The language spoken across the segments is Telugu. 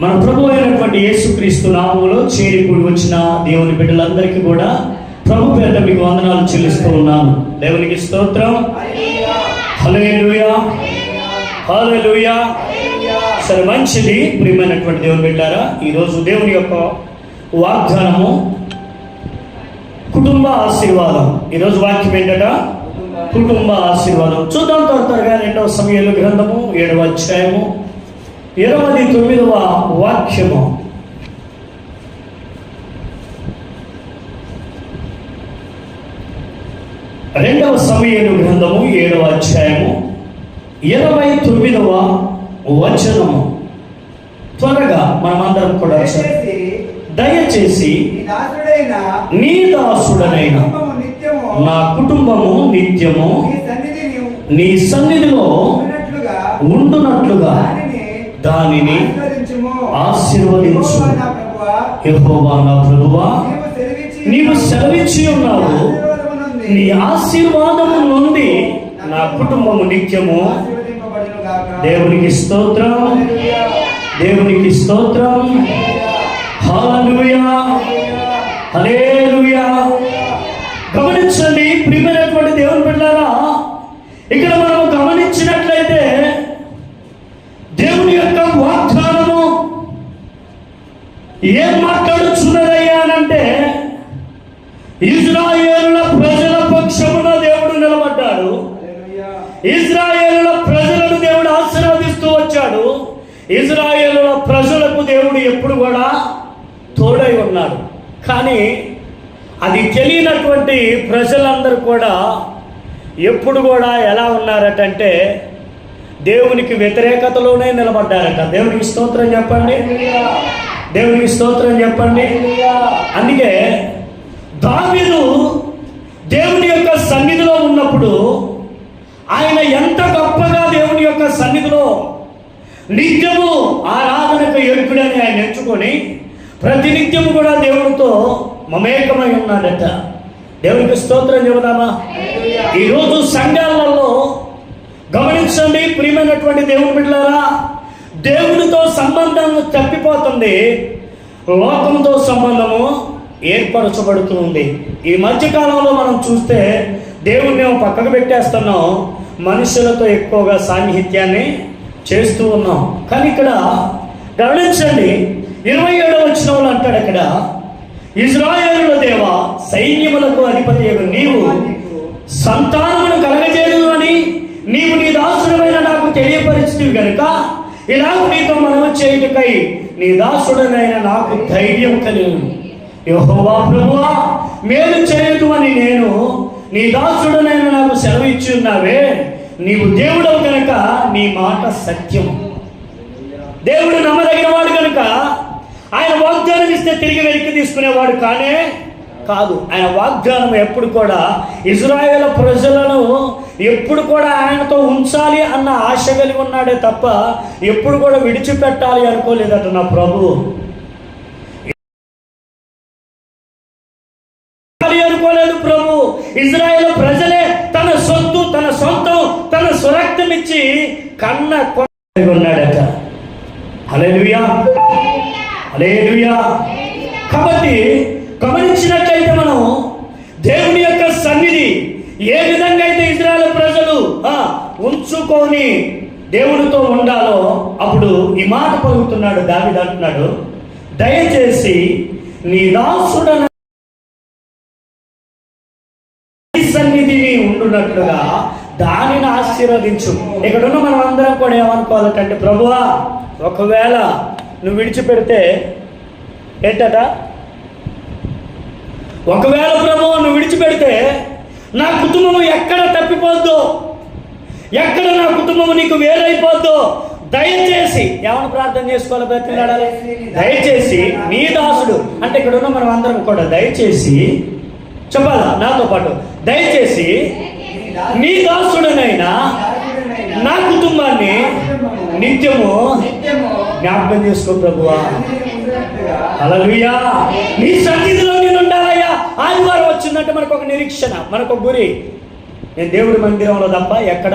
మన ప్రభు అయినటువంటి యేసుక్రీస్తు నామంలో చేరికూడి వచ్చిన దేవుని బిడ్డలందరికీ కూడా ప్రభు పేట మీకు వందనాలు చెల్లిస్తూ ఉన్నాను. దేవునికి స్తోత్రం. హల్లెలూయా. హల్లెలూయా. సరే మంచిది ప్రియమైనటువంటి దేవుని బిడ్డారా ఈరోజు దేవుని యొక్క వాగ్దానము కుటుంబ ఆశీర్వాదం. ఈరోజు వాక్యం ఏంటట? కుటుంబ ఆశీర్వాదం. చూద్దాం తర్వాత త్వరగా రెండవ సమయంలో గ్రంథము ఏడవ అధ్యాయము. ఇరవై తొమ్మిదవ వాక్యము. రెండవ సమయలు గ్రంథము ఏడవ అధ్యాయము. ఇరవై తొమ్మిదవ వచనము. త్వరగా మనమందరం కూడా దయచేసి నీ దాసుడైన నీ దాసుడనైన కుటుంబము నిత్యము నా కుటుంబము నిత్యము నీ సన్నిధిలో ఉండునట్లుగా దానిని. ఆశీర్వదించు. యెహోవా నా ప్రభువా, నీవు సెలవిచ్చి నీవు సెలవిచ్చి ఉన్నావు. నీ ఆశీర్వాదము నుండి నా కుటుంబము నిత్యము. దేవునికి స్తోత్రం. దేవునికి స్తోత్రం. హల్లెలూయా. హల్లెలూయా గమనించండి ప్రియమైనటువంటి దేవుని బిడ్డారా ఇక్కడ మనం గమనించినట్లయితే దేవుని యొక్క వాగ్దానము ఏం మాట్లాడుచున్నదయ్యా అనంటే ఇజ్రాయేలుల ప్రజల పక్షమున దేవుడు నిలబడ్డాడు. ఇజ్రాయేలుల ప్రజలను దేవుడు ఆశీర్వదిస్తూ వచ్చాడు. ఇజ్రాయేలుల ప్రజలకు దేవుడు ఎప్పుడు కూడా తోడై ఉన్నాడు. కానీ అది తెలియనటువంటి ప్రజలందరూ కూడా ఎప్పుడు కూడా ఎలా ఉన్నారటంటే దేవునికి వ్యతిరేకతలోనే నిలబడ్డారట. దేవునికి స్తోత్రం చెప్పండి. దేవునికి స్తోత్రం చెప్పండి. అందుకే దావీదు దేవుని యొక్క సన్నిధిలో ఉన్నప్పుడు ఆయన ఎంత గొప్పగా దేవుని యొక్క సన్నిధిలో నిత్యము ఆరాధనకు ఎరుకుడని ఆయన ఎంచుకొని ప్రతినిత్యము కూడా దేవుడితో మమేకమై ఉన్నాడట దేవునికి స్తోత్రం చెబుదామా. ఈరోజు సంఘాలలో గమనించండి ప్రియమైనటువంటి దేవుని బిడ్డలారా దేవునితో సంబంధం తప్పిపోతుంది. లోకంతో సంబంధము ఏర్పరచబడుతుంది. ఈ మధ్యకాలంలో మనం చూస్తే దేవుణ్ణి మేము పక్కకు పెట్టేస్తున్నాం. మనుషులతో ఎక్కువగా సాన్నిహిత్యాన్ని చేస్తూ ఉన్నాం. కానీ ఇక్కడ గమనించండి. ఇరవై ఏడవ వచ్చిన వాళ్ళు అంటాడు అక్కడ ఇజ్రాయేలుల దేవ సైన్యములకు అధిపతి నీవు సంతానమును కలగజేయదు అని నీవు నీ దాసుడమైన నాకు తెలియపరిచినవి కనుక ఇలాగ నీతో మనము చేయుటకై నీ దాసుడనైన నాకు ధైర్యం కలిగి యహోవా ప్రభువా మేలు చేయదు అని నేను నీ దాసుడనైన నాకు సెలవు ఇచ్చి ఉన్నావే నీవు దేవుడవు కనుక నీ మాట సత్యము. దేవుడు నమ్మదగినవాడు కనుక ఆయన వాగ్దానం ఇస్తే తిరిగి వెనక్కి తీసుకునేవాడు కానే కాదు. ఆయన వాగ్దానం ఎప్పుడు కూడా ఇజ్రాయేల్ ప్రజలను ఎప్పుడు కూడా ఆయనతో ఉంచాలి అన్న ఆశ కలిగి ఉన్నాడే తప్ప ఎప్పుడు కూడా విడిచిపెట్టాలి అనుకోలేదట నా ప్రభు అనుకోలేదు ప్రభు. ఇజ్రాయేల్ ప్రజలే తన సొత్తు తన సొంతం తన సురక్తం ఇచ్చి కన్న ఉన్నాడట. హల్లెలూయా. హల్లెలూయా. కాబట్టి గమనించినట్లయితే మనం దేవుని యొక్క సన్నిధి ఏ విధంగా అయితే ఇజ్రాయెల్ ప్రజలు ఆ, ఉంచుకొని దేవుడితో ఉండాలో అప్పుడు ఈ మాట పలుకుతున్నాడు దావిది అంటున్నాడు దయచేసి నీ దాసుడన సన్నిధిని ఉండునట్లుగా దానిని ఆశీర్వదించు. ఇక్కడున్న మనం అందరం కూడా ఏమనుకోవాలంటే ప్రభువా ఒకవేళ నువ్వు విడిచిపెడితే ఏంటట? ఒకవేళ ప్రభు నువ్వు విడిచిపెడితే నా కుటుంబం ఎక్కడ తప్పిపోద్దు? ఎక్కడ నా కుటుంబం నీకు వేరైపోద్దో దయచేసి ఎవరు ప్రార్థన చేసుకోవాలి బ్రతిలాడాలి దయచేసి నీ దాసుడు అంటే ఇక్కడ ఉన్న మనం అందరం కూడా దయచేసి చెప్పాలా? నాతో పాటు దయచేసి నీ దాసుడనైనా నా కుటుంబాన్ని నిత్యము జ్ఞాపకం చేసుకో ప్రభువా. అలలుయా నీ సన్నిధిలో నేను ఉండాలయ్యా. ఆదివారం వచ్చిందంటే మనకు ఒక నిరీక్షణ మనకు గురి. నేను దేవుడి మందిరంలో తప్ప ఎక్కడ?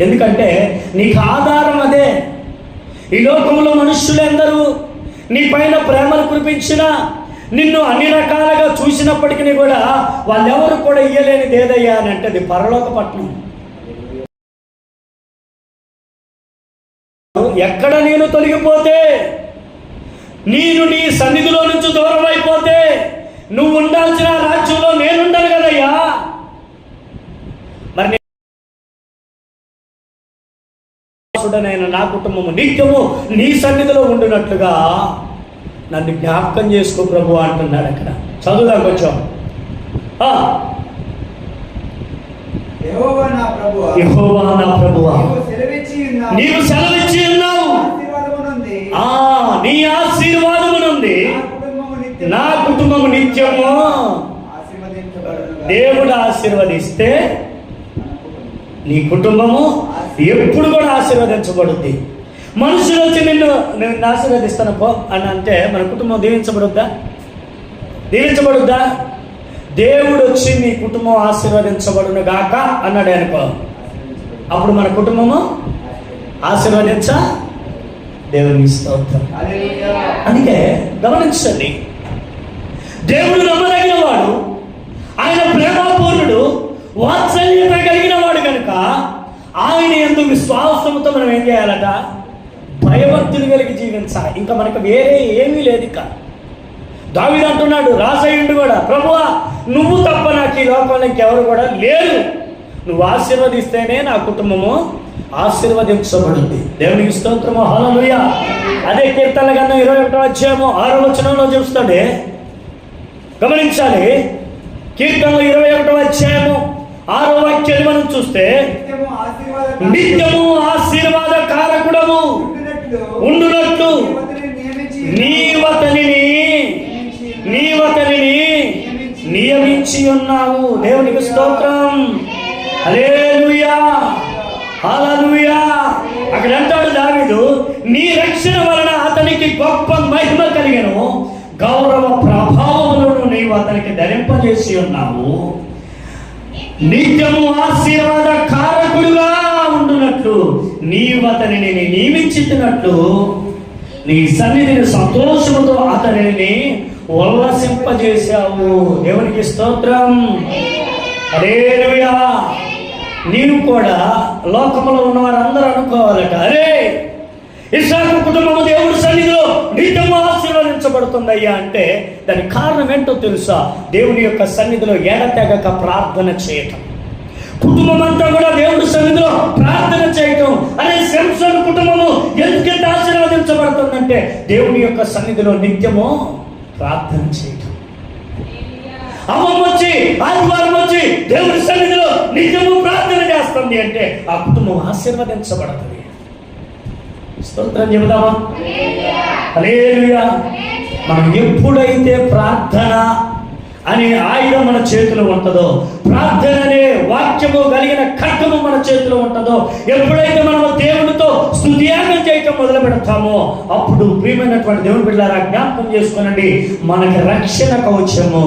ఎందుకంటే నీకు ఆధారం అదే. ఈ లోకంలో మనుష్యులందరూ నీ పైన ప్రేమను కురిపించిన నిన్ను అన్ని రకాలుగా చూసినప్పటికీ కూడా వాళ్ళెవరు కూడా ఇయ్యలేనిది ఏదయ్యా అని అంటే అది పరలోక పట్నం ఎక్కడ నేను తొలగిపోతే నేను నీ సన్నిధిలో నుంచి దూరం నా కుటుంబము నిత్యము నీ సన్నిధిలో ఉండినట్లుగా నన్ను జ్ఞాపకం చేసుకో ప్రభు అంటున్నాడు అక్కడ. చదువుదాం కొంచెం. యెహోవా నా ప్రభువా. నా నీవు సెలవిచ్చి ఉన్నావు. ఆశీర్వాదమునుంది కుటుంబము నిత్యము. దేవుడు ఆశీర్వదిస్తే. నీ కుటుంబము ఎప్పుడు కూడా ఆశీర్వదించబడుద్ది. మనుషులు వచ్చి నిన్ను నేను ఆశీర్వదిస్తాను పో అని అంటే మన కుటుంబం దీవించబడుద్దా? దీవించబడుద్దా? దేవుడు వచ్చి నీ కుటుంబం ఆశీర్వదించబడును గాక అన్నాడు అనుకో. అప్పుడు మన కుటుంబము ఆశీర్వదించ దేవుని స్తోత్రం. అందుకే గమనించండి. దేవుడు నమ్మదగిన వాడు ఆయన ప్రేమపూర్ణుడు వాత్సల్యత కలిగిన వాడు కనుక ఆయన విశ్వాసంతో మనం ఏం చేయాలట? భయభక్తులు కలిగి జీవించాలి. ఇంకా మనకు వేరే ఏమీ లేదు ఇక. దావిది అంటున్నాడు రాసయ్యుడు కూడా ప్రభువా నువ్వు తప్ప నాకు ఈ లోకంలో ఇంకెవరు కూడా లేరు. నువ్వు ఆశీర్వదిస్తేనే నా కుటుంబము ఆశీర్వదించబడింది. దేవునికి స్తోత్రము. హలలుయ అదే కీర్తనల కన్నా ఇరవై ఒకటో అధ్యాయము ఆరో వచనంలో చూస్తాడే. గమనించాలి. కీర్తనలు ఇరవై ఒకటో అధ్యాయము చూస్తే నిత్యము ఆశీర్వాద కారకుడము ఉండునట్లు. ఉండునట్లు. యువతిని నియమించి. నీవతనిని నీవతనిని నియమించి. ఉన్నావు. దేవునికి స్తోత్రం. అక్కడ అంటాడు దావీదు నీ రక్షణ వలన అతనికి గొప్ప మహిమ కలిగను. గౌరవ ప్రభావములను నీవు అతనికి ధరింపజేసి ఉన్నావు. నిత్యము ఆశీర్వాద కారకుడుగా ఉండునట్లు నీవు అతనిని నియమించినట్లు నీ సన్నిధిని సంతోషముతో అతనిని ఉల్లసింపజేశావు. దేవునికి స్తోత్రం. అరే నేను కూడా లోకంలో ఉన్న వారందరూ అనుకోవాలట. అరే ఇస్సాకు కుటుంబము దేవుడి సన్నిధిలో నిత్యము ఆశీర్వదించబడుతుందయ్యా అంటే దానికి కారణం ఏంటో తెలుసా? దేవుని యొక్క సన్నిధిలో ఏడతెగక ప్రార్థన చేయటం. కుటుంబం అంతా కూడా దేవుడి సన్నిధిలో ప్రార్థన చేయటం. అనే శంసన్ కుటుంబము ఎందుకంత ఆశీర్వదించబడుతుందంటే దేవుని యొక్క సన్నిధిలో నిత్యము ప్రార్థన చేయటం. అమ్మమ్మ వచ్చి ఆదివారం వచ్చి దేవుడి సన్నిధిలో నిత్యము ప్రార్థన చేస్తుంది అంటే ఆ కుటుంబం ఆశీర్వదించబడుతుంది. స్తోత్రం చెబుదామా? అలేలుయా మనం ఎప్పుడైతే ప్రార్థన అనే ఆయుధం మన చేతిలో ఉంటుందో ప్రార్థన అనే వాక్యము కలిగిన ఖడ్గము మన చేతిలో ఉంటుందో ఎప్పుడైతే మనం దేవునితో స్థుతియాగం చేయటం మొదలు పెడతామో అప్పుడు ప్రియమైనటువంటి దేవుని బిడ్డలారా జ్ఞాపకం చేసుకోనండి మనకి రక్షణ కవచము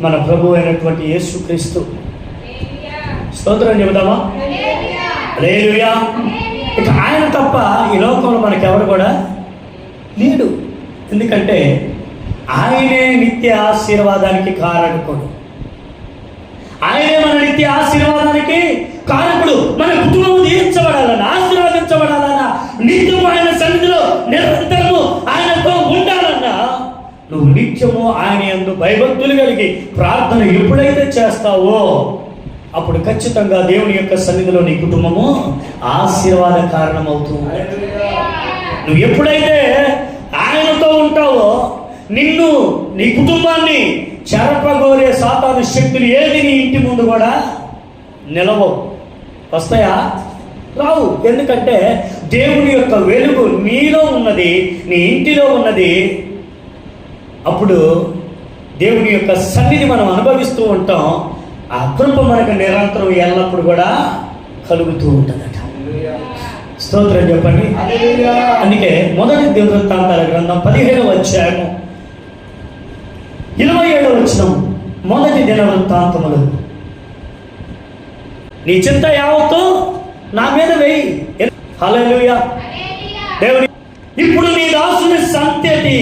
మన ప్రభు అయినటువంటి యేసుక్రీస్తు. స్తోత్రం చెబుదామా? హల్లెలూయా. ఇక ఆయన తప్ప ఈ లోకంలో మనకెవరు కూడా లేడు. ఎందుకంటే ఆయనే నిత్య ఆశీర్వాదానికి కారణకుడు ఆయనే మన నిత్య ఆశీర్వాదానికి కారకుడు. మన కుటుంబం దీవించబడాలన్న ఆశీర్వదించబడాలన్న నిత్యము ఆయన సన్నిధిలో నిరంతరము ఆయనతో ఉండాలన్నా నువ్వు నిత్యము ఆయన ఎందు భయభక్తులు కలిగి ప్రార్థన ఎప్పుడైతే చేస్తావో? అప్పుడు ఖచ్చితంగా దేవుని యొక్క సన్నిధిలో నీ కుటుంబము ఆశీర్వాద కారణమవుతూ ఉంటుంది హల్లెలూయా. నువ్వు ఎప్పుడైతే ఆయనతో ఉంటావో నిన్ను నీ కుటుంబాన్ని చెరపగోరే సాతాను శక్తులు ఏది నీ ఇంటి ముందు కూడా నిలవవు. వస్తాయా? రావు. ఎందుకంటే దేవుని యొక్క వెలుగు నీలో ఉన్నది నీ ఇంటిలో ఉన్నది. అప్పుడు దేవుని యొక్క సన్నిధి మనం అనుభవిస్తూ ఉంటాం. ఆ కృప మనకు నిరంతరం ఎల్లప్పుడు కూడా కలుగుతూ ఉంటుందట. స్తోత్రం చెప్పండి. అందుకే మొదటి దివృత్తాంతాల గ్రంథం పదిహేడవ అధ్యాయము. ఇరవై ఏడవ వచ్చిన మొదటి దిన వృత్తాంతములు నీ చింత యావత్తు నా మీద వేయి. హల్లెలూయా. దేవుని ఇప్పుడు నీ దాసుని సంతతి.